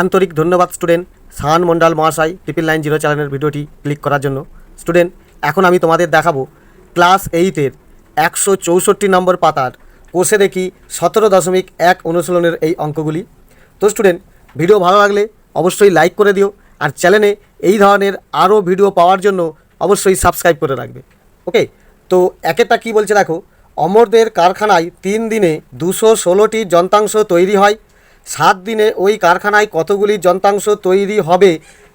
আন্তরিক ধন্যবাদ, স্টুডেন্ট। সাহান মন্ডল মহাশয় ট্রিপল নাইন জিরো চ্যানেলের ভিডিওটি ক্লিক করার জন্য। স্টুডেন্ট, এখন আমি তোমাদের দেখাবো ক্লাস এইটের একশো চৌষট্টি নম্বর পাতার কোষে দেখি সতেরো দশমিক এক অনুশীলনের এই অঙ্কগুলি। তো স্টুডেন্ট, ভিডিও ভালো লাগলে অবশ্যই লাইক করে দিও আর চ্যানেলে এই ধরনের আরও ভিডিও পাওয়ার জন্য অবশ্যই সাবস্ক্রাইব করে রাখবে। ওকে? তো একেরটা কি বলছে দেখো, অমরদের কারখানায় তিন দিনে দুশো ষোলোটি যন্ত্রাংশ তৈরি হয় সাত দিনে ওই কারখানায় কতগুলি যন্ত্রাংশ তৈরি হবে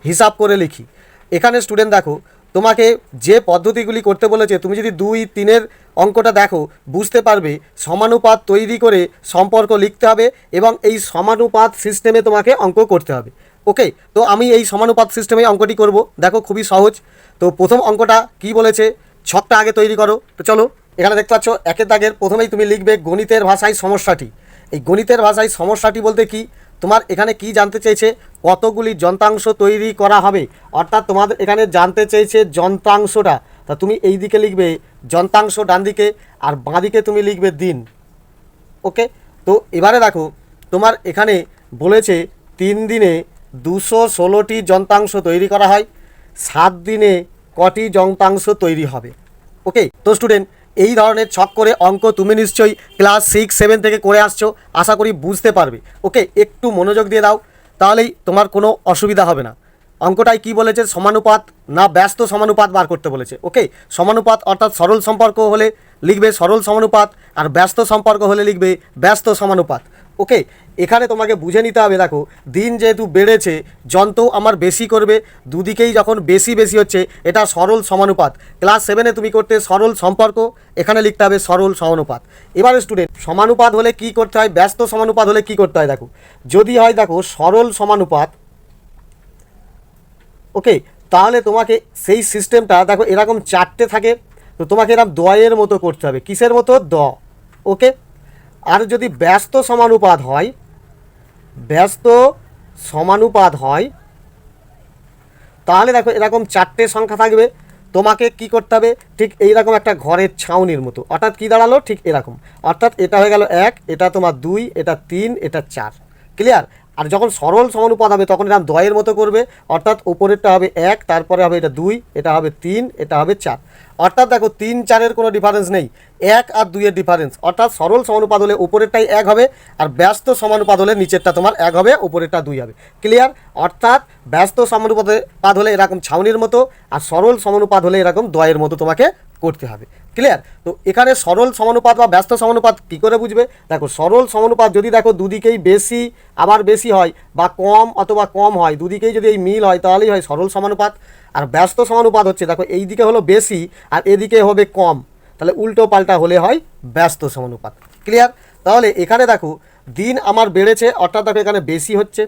হিসাব করে লিখি। এখানে স্টুডেন্ট দেখো, তোমাকে যে পদ্ধতিগুলি করতে বলেছে, তুমি যদি দুই তিনের অঙ্কটা দেখো, বুঝতে পারবে সমানুপাত তৈরি করে সম্পর্ক লিখতে হবে এবং এই সমানুপাত সিস্টেমে তোমাকে অঙ্ক করতে হবে। ওকে তো আমি এই সমানুপাত সিস্টেমে অঙ্কটি করব। দেখো, খুবই সহজ। তো প্রথম অঙ্কটা কি বলেছে? ছকটা আগে তৈরি করো। তো চলো, এখানে দেখতে পাচ্ছ, একের দাগের প্রথমেই তুমি লিখবে গণিতের ভাষায় সমস্যাটি। এই গণিতের ভাষায় সমস্যাটি বলতে কি? তোমার এখানে কি জানতে চেয়েছে? কতগুলি যন্ত্রাংশ তৈরি করা হবে? অর্থাৎ তোমাদের এখানে জানতে চেয়েছে যন্ত্রাংশটা। তা তুমি এই দিকে লিখবে যন্ত্রাংশ ডান দিকে আর বাঁ দিকে তুমি লিখবে দিন। ওকে? তো এবারে দেখো, তোমার এখানে বলেছে তিন দিনে দুশো ষোলোটি যন্ত্রাংশ তৈরি করা হয়, সাত দিনে কটি যন্ত্রাংশ তৈরি হবে। ওকে? তো স্টুডেন্ট এই ধরনের ছক করে অঙ্ক তুমি নিশ্চয়ই ক্লাস সিক্স সেভেন থেকে করে আসছো, আশা করি বুঝতে পারবে। ওকে, একটু মনোযোগ দিয়ে দাও, তাহলেই তোমার কোনো অসুবিধা হবে না। অঙ্কটাই কি বলেছে? সমানুপাত না ব্যস্ত সমানুপাত বার করতে বলেছে। ওকে, সমানুপাত অর্থাৎ সরল সম্পর্ক হলে লিখবে সরল সমানুপাত আর ব্যস্ত সম্পর্ক হলে লিখবে ব্যস্ত সমানুপাত। ওকে এখানে তোমাকে বুঝে নিতে হবে, দেখো, দিন যেহেতু বেড়েছে যন্ত্র আমার বেশি করবে, দুদিকেই যখন বেশি বেশি হচ্ছে, এটা সরল সমানুপাত। ক্লাস সেভেনে তুমি করতে সরল সম্পর্ক, এখানে লিখতে হবে সরল সমানুপাত। এবারে স্টুডেন্ট সমানুপাত হলে কি করতে হয়? ব্যস্ত সমানুপাত হলে কি করতে হয়? দেখো, যদি হয়, দেখো, সরল সমানুপাত ওকে তাহলে তোমাকে সেই সিস্টেমটা দেখো, এরকম চারটে থাকে, তো তোমাকে এরকম দয়ের মতো করতে হবে। কিসের মতো? দ ওকে আর যদি ব্যস্ত সমানুপাত হয় ব্যস্ত, সমানুপাত হয়। তাহলে দেখো, এরকম চারটে সংখ্যা থাকবে। তোমাকে কি করতে হবে? ঠিক এইরকম একটা ঘরের ছাউনির মতো। অর্থাৎ কি দাঁড়াল? ঠিক এরকম। অর্থাৎ এটা হয়ে গেল এক, এটা তোমার দুই, এটা তিন, এটা চার। ক্লিয়ার আর যখন সরল সমানুপাত হবে, তখন এরকম দয়ের মতো করবে। অর্থাৎ ওপরেরটা হবে এক, তারপরে হবে এটা দুই, এটা হবে তিন, এটা হবে চার। অর্থাৎ দেখো, তিন চারের কোনো ডিফারেন্স নেই। এক আর দুইয়ের ডিফারেন্স অর্থাৎ সরল সমানুপাত হলে উপরেরটাই এক হবে, আর ব্যস্ত সমানুপাত হলে নিচেরটা তোমার এক হবে, উপরেরটা দুই হবে। ক্লিয়ার অর্থাৎ ব্যস্ত সমানুপাত হলে এরকম ছাউনির মতো, আর সরল সমানুপাত হলে এরকম দয়ের মতো তোমাকে করতে হবে। ক্লিয়ার তো এখানে সরল সমানুপাত বা ব্যস্ত সমানুপাত কী করে বুঝবে? দেখো, সরল সমানুপাত যদি দেখো দুদিকেই বেশি, আবার বেশি হয় বা কম অথবা কম হয়, দুদিকেই যদি এই মিল হয় তাহলেই হয় সরল সমানুপাত। আর ব্যস্ত সমানুপাত হচ্ছে, দেখো এই দিকে হলো বেশি আর এদিকে হবে কম। তাহলে উল্টো পাল্টা হলে হয় ব্যস্ত সমানুপাত। ক্লিয়ার তাহলে এখানে দেখো, দিন আমার বেড়েছে, অর্থাৎ দেখো এখানে বেশি হচ্ছে।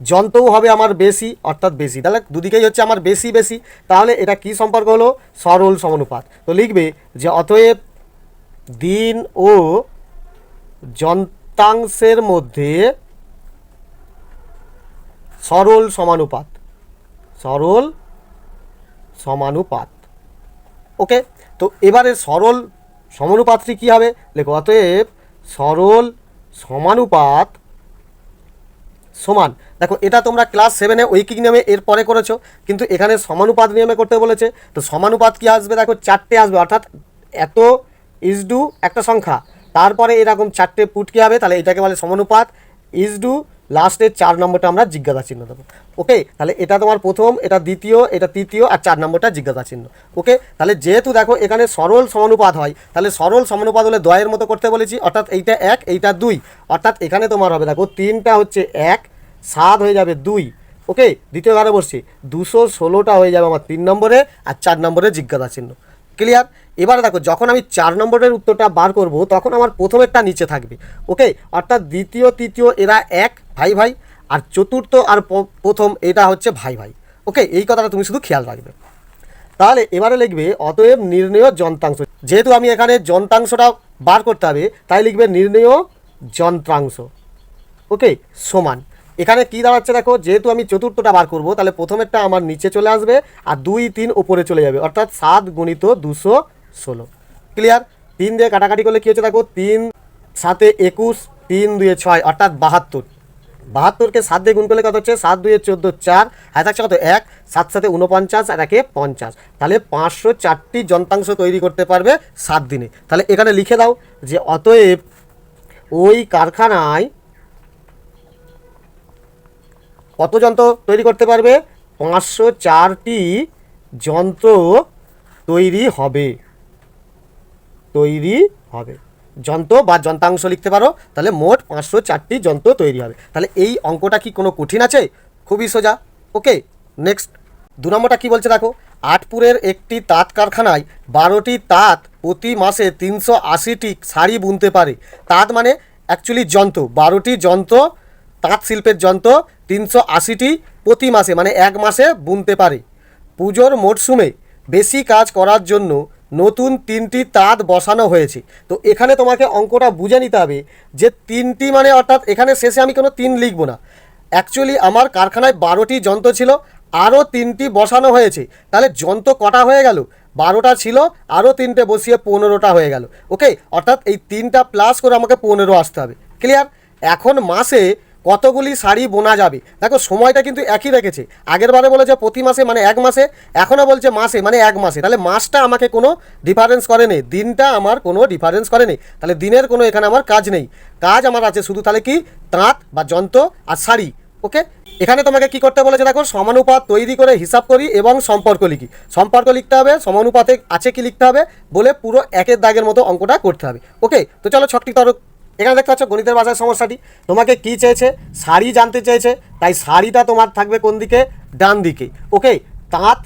যন্ত্রও হবে আমার বেশি, অর্থাৎ বেশি। তাহলে দুদিকেই হচ্ছে আমার বেশি বেশি। তাহলে এটা কি সম্পর্ক হলো? সরল সমানুপাত। তো লিখবে যে অতএব দিন ও যন্ত্রাংশের মধ্যে সরল সমানুপাত। সরল সমানুপাত। ওকে? তো এবারে সরল সমানুপাতটি কী হবে? লেখো, অতএব সরল সমানুপাত সমান। দেখো, এটা তোমরা ক্লাস সেভেনে ঐকিক নিয়মে এর পরে করেছ, কিন্তু এখানে সমানুপাত নিয়মে করতে বলেছে। তো সমানুপাত কি আসবে? দেখো, চারটে আসবে, অর্থাৎ এত ইজ ডু একটা সংখ্যা। তারপরে এরকম চারটে পুট কী হবে? তাহলে এটাকে বলে সমানুপাত। ইজ ডু লাস্টের চার নম্বরটা আমরা জিজ্ঞাসা চিহ্ন দেবো। ওকে তাহলে এটা তোমার প্রথম, এটা দ্বিতীয়, এটা তৃতীয় আর চার নম্বরটা জিজ্ঞাসা চিহ্ন। ওকে তাহলে যেহেতু দেখো এখানে সরল সমানুপাত হয়, তাহলে সরল সমানুপাত হলে দয়ের মতো করতে বলেছি, অর্থাৎ এইটা এক, এইটা দুই। অর্থাৎ এখানে তোমার হবে দেখো তিনটা হচ্ছে এক, সাত হয়ে যাবে দুই। ওকে দ্বিতীয় ঘরে বসছি, দুশো ষোলোটা হয়ে যাবে আমার তিন নম্বরে আর চার নম্বরে জিজ্ঞাসা চিহ্ন। ক্লিয়ার এবারে দেখো যখন আমি চার নম্বরের উত্তরটা বার করব, তখন আমার প্রথমেরটা নিচে থাকবে। ওকে অর্থাৎ দ্বিতীয়, তৃতীয় এরা এক ভাই ভাই, আর চতুর্থ আর প্রথম এটা হচ্ছে ভাই ভাই। ওকে, এই কথাটা তুমি শুধু খেয়াল রাখবে। তাহলে এবারে লিখবে, অতএব নির্ণয় যন্ত্রাংশ। যেহেতু আমি এখানে যন্ত্রাংশটা বার করতে হবে, তাই লিখবে নির্ণয় যন্ত্রাংশ। ওকে, সমান। এখানে কি দাঁড়াচ্ছে দেখো, যেহেতু আমি চতুর্থটা বার করব, তাহলে প্রথমেরটা আমার নিচে চলে আসবে আর দুই, তিন উপরে চলে যাবে। অর্থাৎ সাত গুণিত দুশো ষোলো। ক্লিয়ার? তিন দিয়ে কাটাকাটি করলে কী হচ্ছে দেখো, তিন, সাতে একুশ, তিন দুয়ে ছয়, অর্থাৎ বাহাত্তর। বাহাত্তরকে সাত দিয়ে গুণ করলে কত হচ্ছে? সাত দুয়ে চোদ্দ চার। হাতে থাকছে কত? এক। সাত সাথে উনপঞ্চাশ আর একে পঞ্চাশ। তাহলে পাঁচশো চারটি যন্ত্রাংশ তৈরি করতে পারবে সাত দিনে। তাহলে এখানে লিখে দাও যে অতএব ওই কারখানায় কত যন্ত্র তৈরি করতে পারবে? পাঁচশো চারটি যন্ত্র তৈরি হবে। তৈরি হবে। যন্ত্র বা যন্ত্রাংশ লিখতে পারো, তাহলে মোট পাঁচশো চারটি যন্ত্র তৈরি হবে। তাহলে এই অঙ্কটা কি কোনো কঠিন আছে? খুবই সোজা। ওকে নেক্সট দু নম্বরটা কী বলছে দেখো? আটপুরের একটি তাঁত কারখানায় বারোটি তাঁত প্রতি মাসে তিনশো আশিটি শাড়ি বুনতে পারে। তাঁত মানে অ্যাকচুয়ালি যন্ত্র। বারোটি যন্ত্র, তাঁত শিল্পের যন্ত্র তিনশো আশিটি প্রতি মাসে মানে এক মাসে বুনতে পারে। পুজোর মরশুমে বেশি কাজ করার জন্য নতুন তিনটি তাঁত বসানো হয়েছে। তো এখানে তোমাকে অঙ্কটা বুঝে নিতে হবে যে তিনটি মানে অর্থাৎ এখানে শেষে আমি কোনো তিন লিখব না। অ্যাকচুয়ালি আমার কারখানায় বারোটি যন্ত্র ছিল, আরও তিনটি বসানো হয়েছে। তাহলে যন্ত্র কটা হয়ে গেল? বারোটা ছিল, আরও তিনটে বসিয়ে পনেরোটা হয়ে গেল। ওকে অর্থাৎ এই তিনটা প্লাস করে আমাকে পনেরো আসতে হবে। ক্লিয়ার এখন মাসে কতগুলি শাড়ি বোনা যাবে? দেখো, সময়টা কিন্তু একই রেখেছে। আগের বারে বলেছে প্রতি মাসে মানে এক মাসে, এখনও বলছে মাসে মানে এক মাসে। তাহলে মাসটা আমাকে কোনো ডিফারেন্স করে নেই দিনটা আমার কোনো ডিফারেন্স করে নেই তাহলে দিনের কোনো এখানে আমার কাজ নেই। কাজ আমার আছে, শুধু তাহলে কি? তাঁত বা যন্ত্র আর শাড়ি ওকে এখানে তোমাকে কি করতে বলেছে দেখো, সমানুপাত তৈরি করে হিসাব করি এবং সম্পর্ক লিখি। সম্পর্ক লিখতে হবে, সমানুপাতে আছে কি লিখতে হবে, বলে পুরো একের দাগের মতো অঙ্কটা করতে হবে ওকে তো চলো ছকটি তরক এখানে দেখতে পাচ্ছ গণিতের ভাষার সমস্যাটি। তোমাকে কি চেয়েছে? শাড়ি জানতে চেয়েছে। তাই শাড়িটা তোমার থাকবে কোন দিকে? ডান দিকে। ওকে তাঁত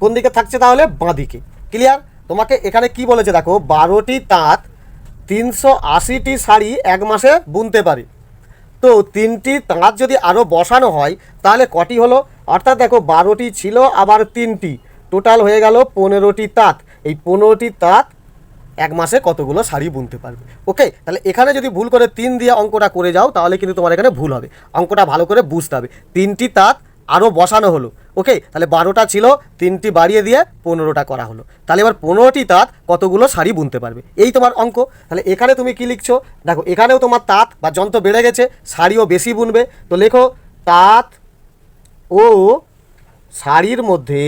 কোন দিকে থাকছে তাহলে বাঁ দিকে। ক্লিয়ার তোমাকে এখানে কি বলেছে দেখো? বারোটি তাঁত, তিনশো আশিটি শাড়ি এক মাসে বুনতে পারে। তো তিনটি তাঁত যদি আরও বসানো হয়, তাহলে কটি হলো? অর্থাৎ দেখো, বারোটি ছিল, আবার তিনটি। টোটাল হয়ে গেল পনেরোটি তাঁত। এই পনেরোটি তাঁত এক মাসে কতগুলো শাড়ি বুনতে পারবে। ওকে তাহলে এখানে যদি ভুল করে তিন দিয়ে অঙ্কটা করে যাও, তাহলে কিন্তু তোমার এখানে ভুল হবে। অঙ্কটা ভালো করে বুঝতে হবে। তিনটি তাঁত আরও বসানো হলো। ওকে তাহলে বারোটা ছিল, তিনটি বাড়িয়ে দিয়ে পনেরোটা করা হলো। তাহলে এবার পনেরোটি তাঁত কতগুলো শাড়ি বুনতে পারবে? এই তোমার অঙ্ক। তাহলে এখানে তুমি কি লিখছো? দেখো, এখানেও তোমার তাঁত বা যন্ত্র বেড়ে গেছে, শাড়িও বেশি বুনবে। তো লেখো তাঁত ও শাড়ির মধ্যে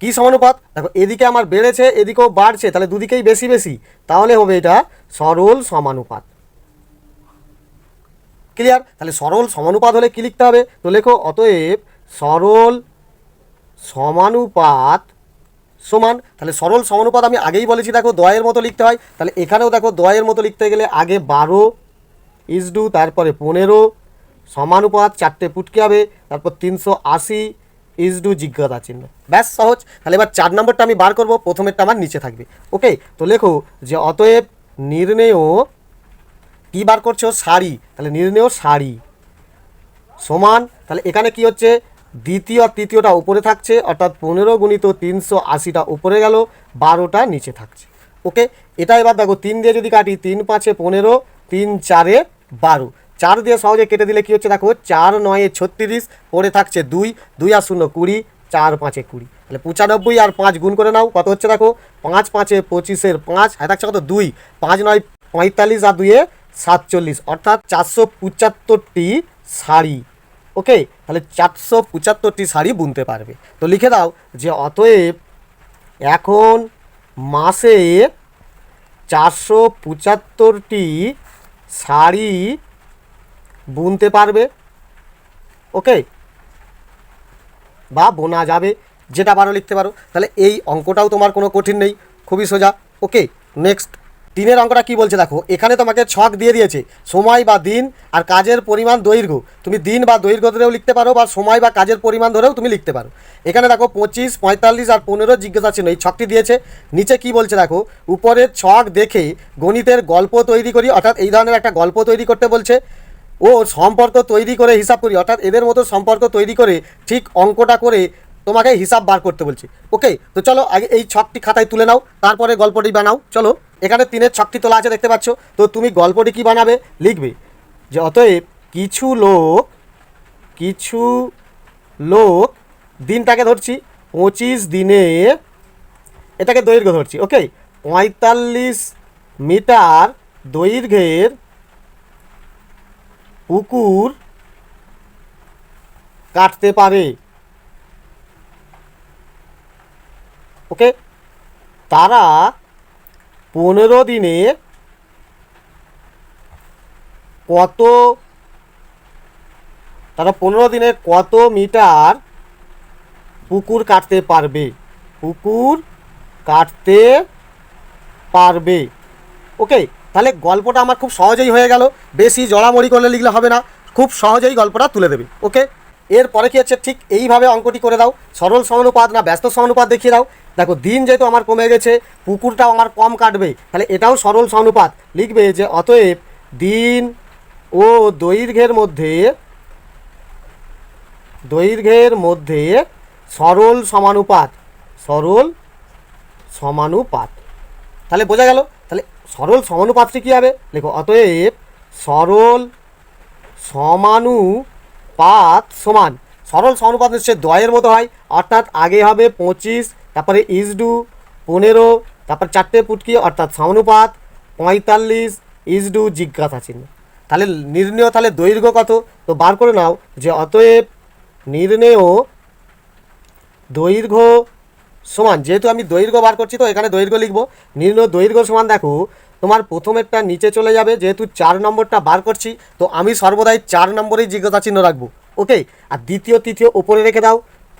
কি সমানুপাত? দেখো, এদিকে আমার বেড়েছে, এদিকেও বাড়ছে, তাহলে দুদিকেই বেশি বেশি। তাহলে হবে এটা সরল সমানুপাত। ক্লিয়ার তাহলে সরল সমানুপাত হলে কী লিখতে হবে? তো লেখো, অতএব সরল সমানুপাত সমান, তাহলে সরল সমানুপাত আমি আগেই বলেছি, দেখো, দয়ের মতো লিখতে হয়। তাহলে এখানেও দেখো, দয়ের মতো লিখতে গেলে আগে বারো ইসডু তারপরে পনেরো, সমানুপাত চারটে পুটকে হবে, তারপর তিনশো আশি ইসডু জিজ্ঞাসা চিহ্ন। ব্যাস, সহজ। তাহলে এবার চার নম্বরটা আমি বার করব, প্রথমেরটা আমার নিচে থাকবে। ওকে, তো লেখো যে অতএব নির্ণেয় কী বার করছ? শাড়ি তাহলে নির্ণেয় শাড়ি সমান। তাহলে এখানে কি হচ্ছে? দ্বিতীয় আর তৃতীয়টা উপরে থাকছে, অর্থাৎ পনেরো গুণিত তিনশো আশিটা উপরে গেল, বারোটা নিচে থাকছে। ওকে, এটা এবার দেখো, তিন দিয়ে যদি কাটি, তিন পাঁচে পনেরো, তিন চারে বারো। চার দিয়ে সহজে কেটে দিলে কি হচ্ছে? দেখো, চার, নয়ে, ছত্রিশ, পড়ে থাকছে দুই দুই আর শূন্য কুড়ি, চার, পাঁচে কুড়ি। তাহলে পঁচানব্বই আর পাঁচ গুণ করে নাও, কত হচ্ছে দেখো? পাঁচ, পাঁচে পঁচিশের পাঁচ হ্যাঁ থাকছে কত? দুই। পাঁচ, নয়, পঁয়তাল্লিশ আর দুইয়ে সাতচল্লিশ, অর্থাৎ চারশো পঁচাত্তরটি শাড়ি ওকে? তাহলে চারশো পঁচাত্তরটি শাড়ি বুনতে পারবে। তো লিখে দাও যে অতএব এখন মাসে চারশো পঁচাত্তরটি শাড়ি বুনতে পারবে? ওকে? বা বোনা যাবে, যেটা পারো লিখতে পারো। তাহলে এই অঙ্কটাও তোমার কোনো কঠিন নেই, খুবই সোজা। ওকে নেক্সট তিনের অঙ্কটা কি বলছে দেখো, এখানে তোমাকে ছক দিয়ে দিয়েছে, সময় বা দিন আর কাজের পরিমাণ দৈর্ঘ্য। তুমি দিন বা দৈর্ঘ্য ধরেও লিখতে পারো বা সময় বা কাজের পরিমাণ ধরেও তুমি লিখতে পারো। এখানে দেখো পঁচিশ, পঁয়তাল্লিশ আর পনেরো জিজ্ঞাসা চিহ্ন, এই ছকটি দিয়েছে। নিচে কি বলছে দেখো, উপরের ছক দেখে গণিতের গল্প তৈরি করি, অর্থাৎ এই ধরনের একটা গল্প তৈরি করতে বলছে। ও সম্পর্ক তৈরি করে হিসাব করি, অর্থাৎ এদের মতো সম্পর্ক তৈরি করে ঠিক অঙ্কটা করে তোমাকে হিসাব বার করতে বলছি। ওকে তো চলো, আগে এই ছকটি খাতায় তুলে নাও, তারপরে গল্পটি বানাও। চলো, এখানে তিনের ছকটি তোলা আছে দেখতে পাচ্ছ। তো তুমি গল্পটি কি বানাবে? লিখবে যে, অতএব কিছু লোক কিছু লোক, দিনটাকে ধরছি, পঁচিশ দিনে এটাকে দৈর্ঘ্য ধরছি। ওকে পঁয়তাল্লিশ মিটার দৈর্ঘ্যের পুকুর কাটতে পারে। ওকে তারা পনেরো দিনে কত তারা পনেরো দিনে কত মিটার পুকুর কাটতে পারবে? পুকুর কাটতে পারবে। ওকে তাহলে গল্পটা আমার খুব সহজেই হয়ে গেল। বেশি জড়ামড়ি করলে লিখলে হবে না। খুব সহজেই গল্পটা তুলে দেবে, ওকে? এরপরে কি হচ্ছে? ঠিক এইভাবে অঙ্কটি করে দাও। সরল সমানুপাত না ব্যস্ত সমানুপাত দেখিয়ে দাও। দেখো, দিন যেহেতু আমার কমে গেছে, পুকুরটাও আমার কম কাটবে। তাহলে এটাও সরল সমানুপাত। লিখবে যে, অতএব দিন ও দৈর্ঘ্যের মধ্যে দৈর্ঘ্যের মধ্যে সরল সমানুপাত সরল সমানুপাত। তাহলে বোঝা গেল? সরল সমানুপাতটি কী হবে? দেখো অতএব সরল সমানুপাত সমান। সরল সমানুপাত হচ্ছে দয়ের মতো হয়, অর্থাৎ আগে হবে পঁচিশ, তারপরে ইজডু পনেরো, তারপর চারটে পুটকি, অর্থাৎ সমানুপাত, পঁয়তাল্লিশ ইজডু জিজ্ঞাসা চিহ্ন। তাহলে নির্ণয়, তাহলে দৈর্ঘ্য কত? তো বার করে নাও যে অতএব নির্ণেয় দৈর্ঘ্য সমান, যেহেতু আমি দৈর্ঘ্য বার করছি, তো এখানে দৈর্ঘ্য লিখব। নির্ণয় দৈর্ঘ্য সমান, দেখো, তোমার প্রথমেরটা নিচে চলে যাবে, যেহেতু চার নম্বরটা বার করছি, তো আমি সর্বদাই চার নম্বরেই জিজ্ঞাসা চিহ্ন রাখব ওকে আর দ্বিতীয়, তৃতীয় ওপরে রেখে দাও,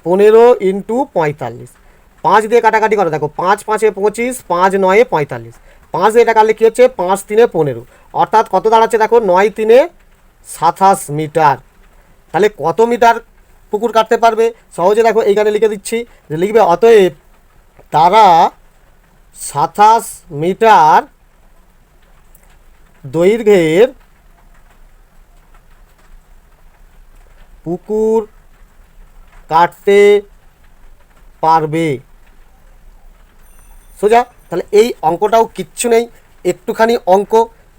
পনেরো ইন্টু পঁয়তাল্লিশ। পাঁচ দিয়ে কাটাকাটি করো, দেখো, পাঁচ পাঁচে পঁচিশ, পাঁচ নয়ে পঁয়তাল্লিশ। পাঁচ দিয়ে কাটলে কী হচ্ছে? পাঁচ তিনে পনেরো। অর্থাৎ কত দাঁড়াচ্ছে, দেখো, নয় তিনে সাতাশ মিটার। তাহলে কত মিটার পুকুর কাটতে পারবে। সহজে দেখো এইখানে লিখে দিচ্ছি। যে লিখবে, অতএব তারা সাতাশ মিটার দৈর্ঘ্যের পুকুর কাটতে পারবে। সোজা, তাহলে এই অঙ্কটাও কিচ্ছু নেই, একটুখানি অঙ্ক,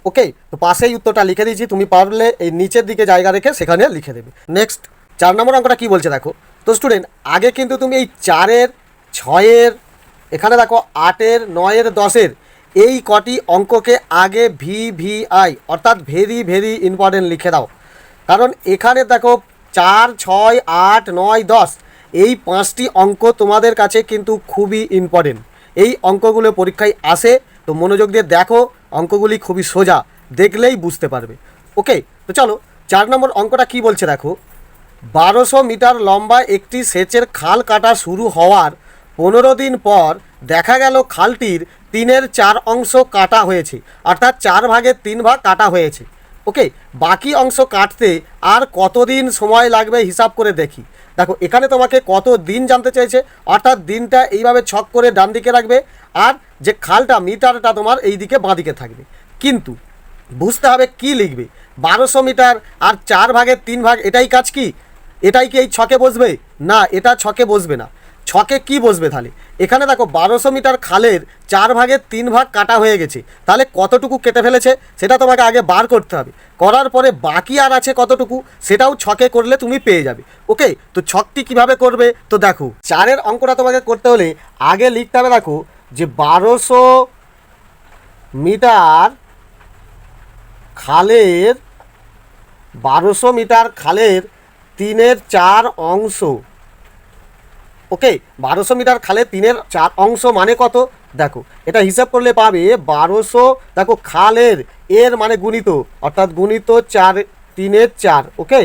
ওকে? তো পাশেই উত্তরটা লিখে দিয়েছি, তুমি পারলে এই নিচের দিকে জায়গা রেখে সেখানে লিখে দেবে। নেক্সট চার নম্বর অঙ্কটা কী বলছে দেখো? তো স্টুডেন্ট আগে কিন্তু তুমি এই চারের, ছয়ের, এখানে দেখো আটের, নয়ের, দশের, এই কটি অঙ্ককে আগে ভি ভি আই অর্থাৎ ভেরি ভেরি ইম্পর্টেন্ট লিখে দাও। কারণ এখানে দেখো চার, ছয়, আট, নয়, দশ, এই পাঁচটি অঙ্ক তোমাদের কাছে কিন্তু খুবই ইম্পর্টেন্ট এই অঙ্কগুলো পরীক্ষায় আসে, তো মনোযোগ দিয়ে দেখো, অঙ্কগুলি খুবই সোজা, দেখলেই বুঝতে পারবে। ওকে তো চলো, চার নম্বর অঙ্কটা কি বলছে দেখো? বারোশো মিটার লম্বা একটি সেচের খাল কাটা শুরু হওয়ার পনেরো দিন পর দেখা গেল খালটির তিনের চার অংশ কাটা হয়েছে, অর্থাৎ চার ভাগের তিন ভাগ কাটা হয়েছে। ওকে, বাকি অংশ কাটতে আর কতদিন সময় লাগবে হিসাব করে দেখি। দেখো, এখানে তোমাকে কত দিন জানতে চাইছে অর্থাৎ দিনটা এইভাবে ছক করে ডান দিকে রাখবে আর যে খালটা, মিটারটা তোমার এই দিকে বাঁ দিকে থাকবে। কিন্তু বুঝতে হবে কি লিখবে? বারোশো মিটার আর চার ভাগের তিন ভাগ, এটাই কাজ কি? এটাই কি এই ছকে বসবে? না, এটা ছকে বসবে না। ছকে কি বসবে তাহলে? এখানে দেখো, বারোশো মিটার খালের চার ভাগের তিন ভাগ কাটা হয়ে গেছে। তাহলে কতটুকু কেটে ফেলেছে? সেটা তোমাকে আগে বার করতে হবে। করার পরে বাকি আর আছে কতটুকু, সেটাও ছকে করলে তুমি পেয়ে যাবে। ওকে? তো ছকটি কীভাবে করবে? তো দেখো, চারের অঙ্কটা তোমাকে করতে হলে আগে লিখতে হবে, দেখো, যে বারোশো মিটার খালের, বারোশো মিটার খালের তিনের চার অংশ। ওকে, বারোশো মিটার খালে তিনের চার অংশ মানে কত? দেখো, এটা হিসাব করলে পাবে বারোশো, দেখো, খালের এর মানে গুণিত, অর্থাৎ গুণিত চার, তিনের চার, ওকে?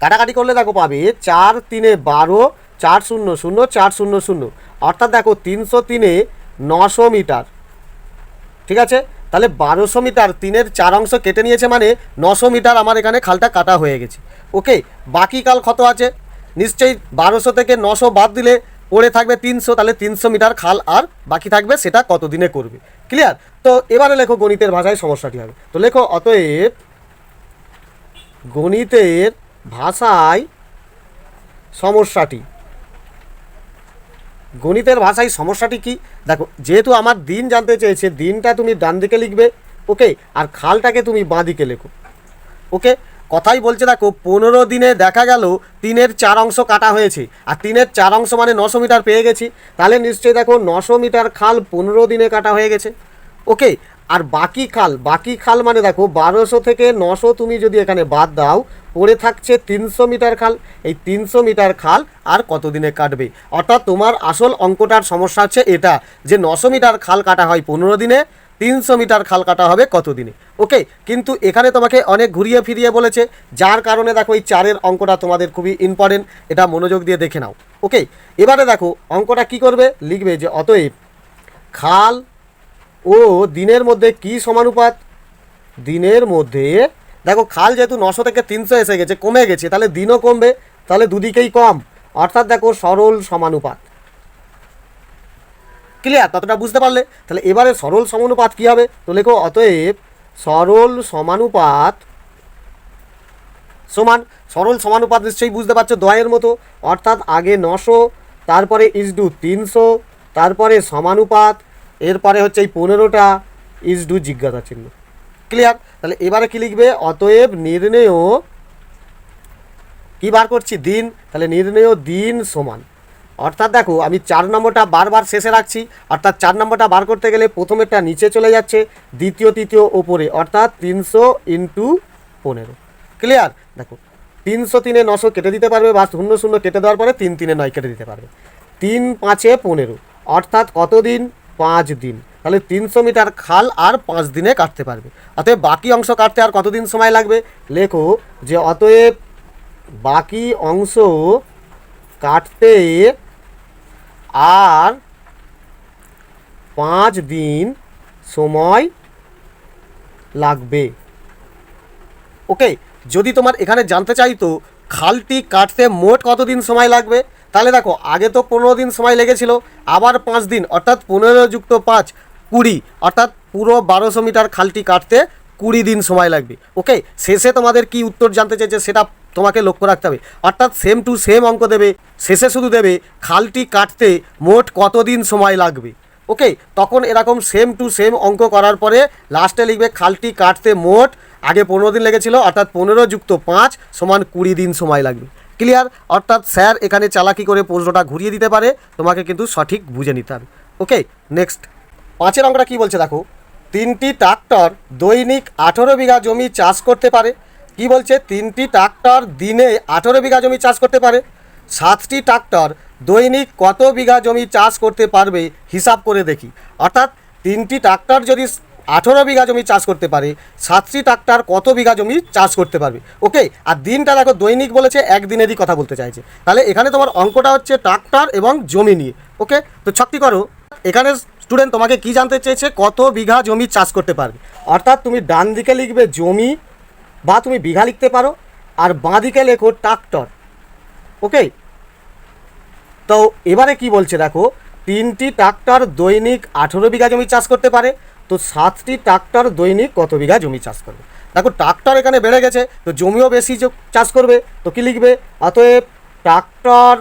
কাটাকাটি করলে দেখো পাবে চার তিনে বারো, চার শূন্য শূন্য, চার শূন্য শূন্য। অর্থাৎ দেখো তিনশো তিনে নশো মিটার। ঠিক আছে? তাহলে বারোশো মিটার তিনের চার অংশ কেটে নিয়েছে মানে নশো মিটার আমার এখানে খালটা কাটা হয়ে গেছে। ওকে বাকি কাল কত আছে? নিশ্চয়ই বারোশো থেকে নশো বাদ দিলে পড়ে থাকবে তিনশো, তাহলে তিনশো মিটার খাল আর বাকি থাকবে সেটা কত দিনে করবে? ক্লিয়ার তো এবারে লেখো গণিতের ভাষায় সমস্যাটি হবে। তো লেখো, অতএব গণিতের ভাষায় সমস্যাটি। গণিতের ভাষায় সমস্যাটি কি? দেখো, যেহেতু আমার দিন জানতে চেয়েছে, দিনটা তুমি ডান দিকে লিখবে, ওকে? আর খালটাকে তুমি বাঁ দিকে লেখো, ওকে? কথাই বলছে, দেখো, পনেরো দিনে দেখা গেল তিনের চার অংশ কাটা হয়েছে, আর তিনের চার অংশ মানে নশো মিটার পেয়ে গেছি। তাহলে নিশ্চয়ই দেখো, নশো মিটার খাল পনেরো দিনে কাটা হয়ে গেছে, ওকে? আর বাকি খাল বাকি খাল মানে দেখো, বারোশো থেকে নশো তুমি যদি এখানে বাদ দাও পড়ে থাকছে তিনশো মিটার খাল। এই তিনশো মিটার খাল আর কতদিনে কাটবে? অর্থাৎ তোমার আসল অঙ্কটার সমস্যা হচ্ছে এটা, যে নশো মিটার খাল কাটা হয় পনেরো দিনে, তিনশো মিটার খাল কাটা হবে কত দিনে ওকে? কিন্তু এখানে তোমাকে অনেক ঘুরিয়ে ফিরিয়ে বলেছে, যার কারণে দেখো এই চারের অঙ্কটা তোমাদের খুবই ইম্পর্টেন্ট এটা মনোযোগ দিয়ে দেখে নাও। ওকে? এবারে দেখো, অঙ্কটা কি করবে? লিখবে যে অতএব খাল ও দিনের মধ্যে কি সমানুপাত? দিনের মধ্যে দেখো, খাল যেহেতু নশো থেকে তিনশো এসে গেছে, কমে গেছে, তাহলে দিনও কমবে, তাহলে দুদিকেই কম। অর্থাৎ দেখো, সরল সমানুপাত। ক্লিয়ার ততটা বুঝতে পারলে? তাহলে এবারে সরল সমানুপাত কী হবে? তো লেখো, অতএব সরল সমানুপাত সমান, সরল সমানুপাত নিশ্চয়ই বুঝতে পারছ দয়ের মতো। অর্থাৎ আগে নশো, তারপরে ইসডু তিনশো, তারপরে সমানুপাত, এরপরে হচ্ছে এই পনেরোটা ইসডু জিজ্ঞাসা চিহ্ন ক্লিয়ার তাহলে এবারে কি লিখবে? অতএব নির্ণেয় কি বার করছি? দিন। তাহলে নির্ণেয় দিন সমান। অর্থাৎ দেখো, আমি চার নম্বরটা বারবার শেষে রাখছি। অর্থাৎ চার নম্বরটা বার করতে গেলে প্রথমেরটা নিচে চলে যাচ্ছে, দ্বিতীয়, তৃতীয়, ওপরে। অর্থাৎ তিনশো ইন্টু পনেরো। ক্লিয়ার দেখো, তিনশো তিনে নশো কেটে দিতে পারবে বা শূন্য শূন্য কেটে দেওয়ার পরে তিন তিনে নয় কেটে দিতে পারবে। তিন পাঁচে পনেরো। অর্থাৎ কত দিন? পাঁচ দিন। তাহলে তিনশো মিটার খাল আর পাঁচ দিনে কাটতে পারবে। অতএব বাকি অংশ কাটতে আর কতদিন সময় লাগবে? লেখো যে অতএব বাকি অংশ কাটতে আর পাঁচ দিন সময় লাগবে। ওকে, যদি তোমার এখানে জানতে চাইতো খালটি কাটতে মোট কতদিন সময় লাগবে, তাহলে দেখো, আগে তো পনেরো দিন সময় লেগেছিল, আবার পাঁচ দিন, অর্থাৎ পনেরো যুক্ত পাঁচ কুড়ি, অর্থাৎ পুরো বারোশো মিটার খালটি কাটতে কুড়ি দিন সময় লাগবে। ওকে শেষে তোমাদের কি উত্তর জানতে চাইছে সেটা তোমাকে লক্ষ্য রাখতে হবে। অর্থাৎ সেম টু সেম অঙ্ক দেবে, শেষে শুধু দেবে খালটি কাটতে মোট কতদিন সময় লাগবে। ওকে তখন এরকম সেম টু সেম অঙ্ক করার পরে লাস্টে লিখবে খালটি কাটতে মোট আগে পনেরো দিন লেগেছিল, অর্থাৎ পনেরো যুক্ত পাঁচ সমান কুড়ি দিন সময় লাগবে। ক্লিয়ার অর্থাৎ স্যার এখানে চালাকি করে প্রশ্নটা ঘুরিয়ে দিতে পারে, তোমাকে কিন্তু সঠিক বুঝে নিতে হবে। ওকে নেক্সট পাঁচের অঙ্কটা কী বলছে দেখো? তিনটি ট্রাক্টর দৈনিক আঠেরো বিঘা জমি চাষ করতে পারে। কি বলছে? তিনটি ট্রাক্টর দিনে আঠেরো বিঘা জমি চাষ করতে পারে। সাতটি ট্রাক্টর দৈনিক কত বিঘা জমি চাষ করতে পারবে? হিসাব করে দেখি। অর্থাৎ তিনটি ট্রাক্টর যদি আঠেরো বিঘা জমি চাষ করতে পারে, সাতটি ট্রাক্টর কত বিঘা জমি চাষ করতে পারবে? ওকে? আর দিনটা দেখো, দৈনিক বলেছে, একদিনেরই কথা বলতে চাইছে। তাহলে এখানে তোমার অঙ্কটা হচ্ছে ট্রাক্টর এবং জমি নিয়ে। ওকে? তো ছকটি করো। এখানে স্টুডেন্ট তোমাকে কি জানতে চেয়েছে? কত বিঘা জমি চাষ করতে পারবে? অর্থাৎ তুমি ডান দিকে লিখবে জমি বা তুমি বিঘা লিখতে পারো, আর বাঁ দিকে লেখো ট্রাক্টর। ওকে? তো এবারে কি বলছে দেখো, তিনটি ট্রাক্টর দৈনিক আঠেরো বিঘা জমি চাষ করতে পারে, তো সাতটি ট্রাক্টর দৈনিক কত বিঘা জমি চাষ করবে? দেখো, ট্রাক্টর এখানে বেড়ে গেছে, তো জমিও বেশি চাষ করবে, তো কি লিখবে? অতএব ট্রাক্টর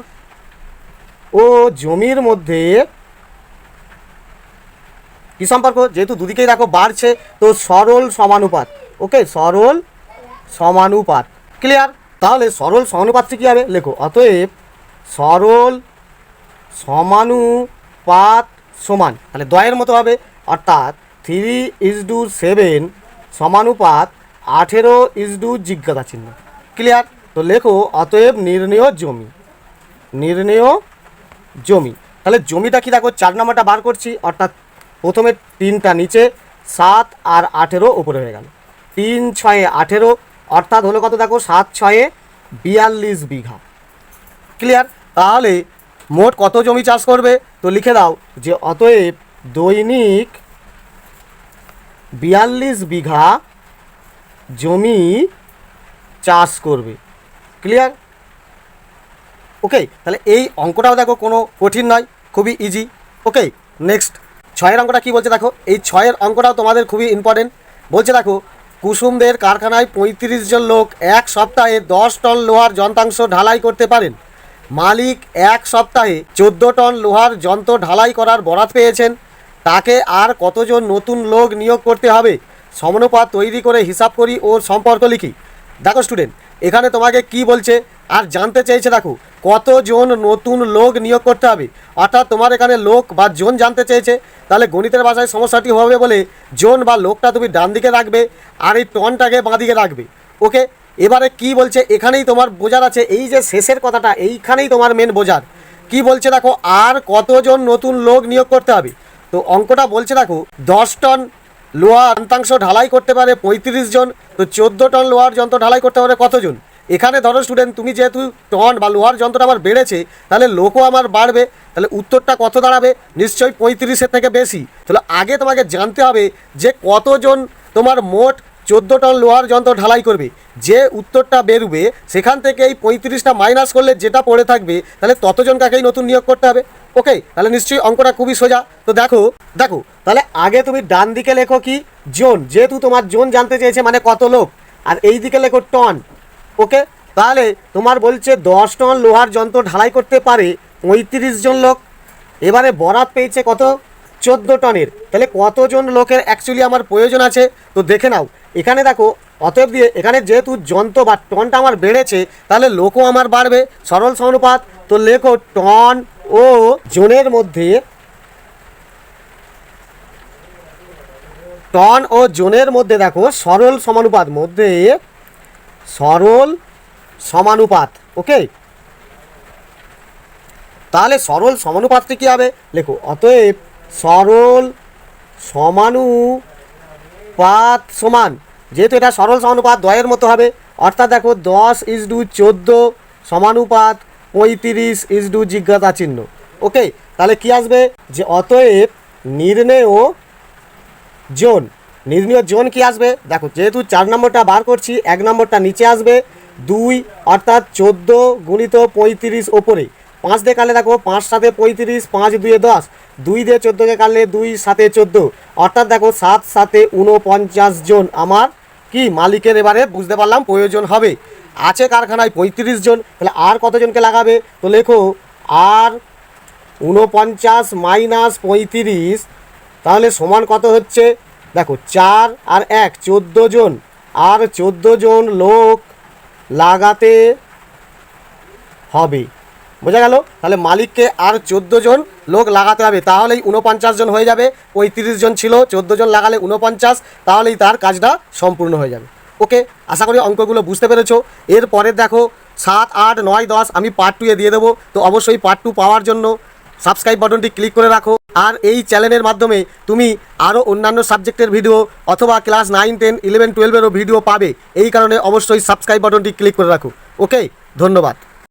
ও জমির মধ্যে কি সম্পর্ক? যেহেতু দুদিকেই দেখো বাড়ছে, তো সরল সমানুপাত। ওকে? সরল সমানুপাত। ক্লিয়ার তাহলে সরল সমানুপাতটি কী হবে? লেখো। অতএব সরল সমানুপাত সমান। তাহলে দয়ের মতো হবে। অর্থাৎ থ্রি ইজ ডু সেভেন সমানুপাত আঠেরো ইজ ডু জিজ্ঞাসা চিহ্ন। ক্লিয়ার তো লেখো, অতএব নির্ণেয় জমি। নির্ণেয় জমি। তাহলে জমিটা কি দেখো? চার নম্বরটা বার করছি। অর্থাৎ প্রথমে তিনটা নিচে সাত আর আঠেরো উপরে হয়ে গেল। তিন ছয়ে আঠেরো, অর্থাৎ হলো কত দেখো? সাত ছয়ে বিয়াল্লিশ বিঘা। ক্লিয়ার তাহলে মোট কত জমি চাষ করবে? তো লিখে দাও যে অতএব দৈনিক বিয়াল্লিশ বিঘা জমি চাষ করবে। ক্লিয়ার ওকে তাহলে এই অঙ্কটাও দেখো কোনো কঠিন নয়, খুবই ইজি ওকে নেক্সট ছয়ের অঙ্কটা কী বলছে দেখো? এই ছয়ের অঙ্কটাও তোমাদের খুবই ইম্পর্টেন্ট বলছে দেখো, কুসুমদের কারখানায় পঁয়ত্রিশ জন লোক এক সপ্তাহে দশ টন লোহার যন্ত্রাংশ ঢালাই করতে পারেন। মালিক এক সপ্তাহে চোদ্দ টন লোহার যন্ত্র ঢালাই করার বরাত পেয়েছেন। তাকে আর কতজন নতুন লোক নিয়োগ করতে হবে? সমানুপাত তৈরি করে হিসাব করি ও সম্পর্ক লিখি। দেখো স্টুডেন্ট এখানে তোমাকে কি বলছে? আর জানতে চেয়েছে দেখো, কতজন নতুন লোক নিয়োগ করতে হবে। অর্থাৎ তোমার এখানে লোক বা জন জানতে চেয়েছে, তাহলে গণিতের ভাষায় সমস্যাটি হবে বলে জন বা লোকটা তুমি ডান দিকে রাখবে আর এই টনটাকে বাঁ দিকে রাখবে। ওকে? এবারে কি বলছে? এখানেই তোমার বোঝার আছে, এই যে শেষের কথাটা, এইখানেই তোমার মেন বোঝার। কি বলছে দেখো, আর কতজন নতুন লোক নিয়োগ করতে হবে? তো অঙ্কটা বলছে দেখো, দশ টন লোহার যন্ত্রাংশ ঢালাই করতে পারে পঁয়ত্রিশ জন, তো চোদ্দ টন লোহার যন্ত্র ঢালাই করতে পারে কতজন? এখানে ধরো স্টুডেন্ট তুমি যেহেতু টন বা লোহার যন্ত্রটা আমার বেড়েছে, তাহলে লোকও আমার বাড়বে, তাহলে উত্তরটা কত দাঁড়াবে? নিশ্চয়ই পঁয়ত্রিশের থেকে বেশি। তাহলে আগে তোমাকে জানতে হবে যে কতজন তোমার মোট চোদ্দ টন লোহার যন্ত্র ঢালাই করবে। যে উত্তরটা বেরোবে, সেখান থেকে এই পঁয়ত্রিশটা মাইনাস করলে যেটা পড়ে থাকবে, তাহলে ততজন কাকেই নতুন নিয়োগ করতে হবে। ওকে তাহলে নিশ্চয়ই অঙ্কটা খুবই সোজা। তো দেখো দেখো, তাহলে আগে তুমি ডান দিকে লেখো কি? জোন যেহেতু তোমার জোন জানতে চেয়েছে মানে কত লোক, আর এই দিকে লেখো টন ওকে তাহলে তোমার বলছে দশ টন লোহার যন্ত্র ঢালাই করতে পারে পঁয়ত্রিশ জন লোক। এবারে বরাত পেয়েছে কত? চোদ্দ টনের। তাহলে কতজন লোকের অ্যাকচুয়ালি আমার প্রয়োজন আছে? তো দেখে নাও। এখানে দেখো, অতএব দিয়ে এখানে যেহেতু যন্ত্র বা টনটা আমার বেড়েছে, তাহলে লোকও আমার বাড়বে। সরল সমানুপাত। তো লেখো টন ও জনের মধ্যে টন ও জনের মধ্যে দেখো সরল সমানুপাত মধ্যে সরল সমানুপাত, ওকে? তাহলে সরল সমানুপাতটি কী হবে? লেখো, অতএব সরল সমানুপাত সমান, যেহেতু এটা সরল সমানুপাত দয়ের মতো হবে, অর্থাৎ দেখো দশ ইস ডু চোদ্দ, সমানুপাত পঁয়ত্রিশ ইস ডু জিজ্ঞাসা চিহ্ন, ওকে? তাহলে কি আসবে? যে অতএব নির্ণেয় জোন নির্ণীয় জোন কি আসবে? দেখো, যেহেতু চার নম্বরটা বার করছি, এক নম্বরটা নিচে আসবে, দুই, অর্থাৎ চোদ্দ গুণিত পঁয়ত্রিশ ওপরে। পাঁচ দিয়ে কাটলে দেখো, পাঁচ সাথে পঁয়ত্রিশ, পাঁচ দুয়ে দশ। দুই দিয়ে চোদ্দোকে কাটলে দুই সাথে চোদ্দ। অর্থাৎ দেখো, সাত সাথে উনপঞ্চাশ জন। আমার কি মালিকের এবারে বুঝতে পারলাম প্রয়োজন হবে। আছে কারখানায় পঁয়ত্রিশ জন, তাহলে আর কতজনকে লাগাবে? তো লেখো, আর উনপঞ্চাশ মাইনাস পঁয়ত্রিশ, তাহলে সমান কত হচ্ছে? দেখো, চার আর এক, চোদ্দ জন। আর চোদ্দ জন লোক লাগাতে হবে। বোঝা গেল? তাহলে মালিককে আর চোদ্দ জন লোক লাগাতে হবে। তাহলেই উনপঞ্চাশ জন হয়ে যাবে। পঁয়ত্রিশ জন ছিল, চোদ্দ জন লাগালে উনপঞ্চাশ তাহলেই তার কাজটা সম্পূর্ণ হয়ে যাবে। ওকে? আশা করি অঙ্কগুলো বুঝতে পেরেছ। এরপরে দেখো, সাত, আট, নয়, দশ আমি পার্ট টু এ দিয়ে দেবো। তো অবশ্যই পার্ট টু পাওয়ার জন্য সাবস্ক্রাইব বাটনটি ক্লিক করে রাখো। আর এই চ্যানেলের মাধ্যমে তুমি আরও অন্যান্য সাবজেক্টের ভিডিও অথবা ক্লাস নাইন টেন ইলেভেন টুয়েলভেরও ভিডিও পাবে। এই কারণে অবশ্যই সাবস্ক্রাইব বাটনটি ক্লিক করে রাখো। ওকে ধন্যবাদ।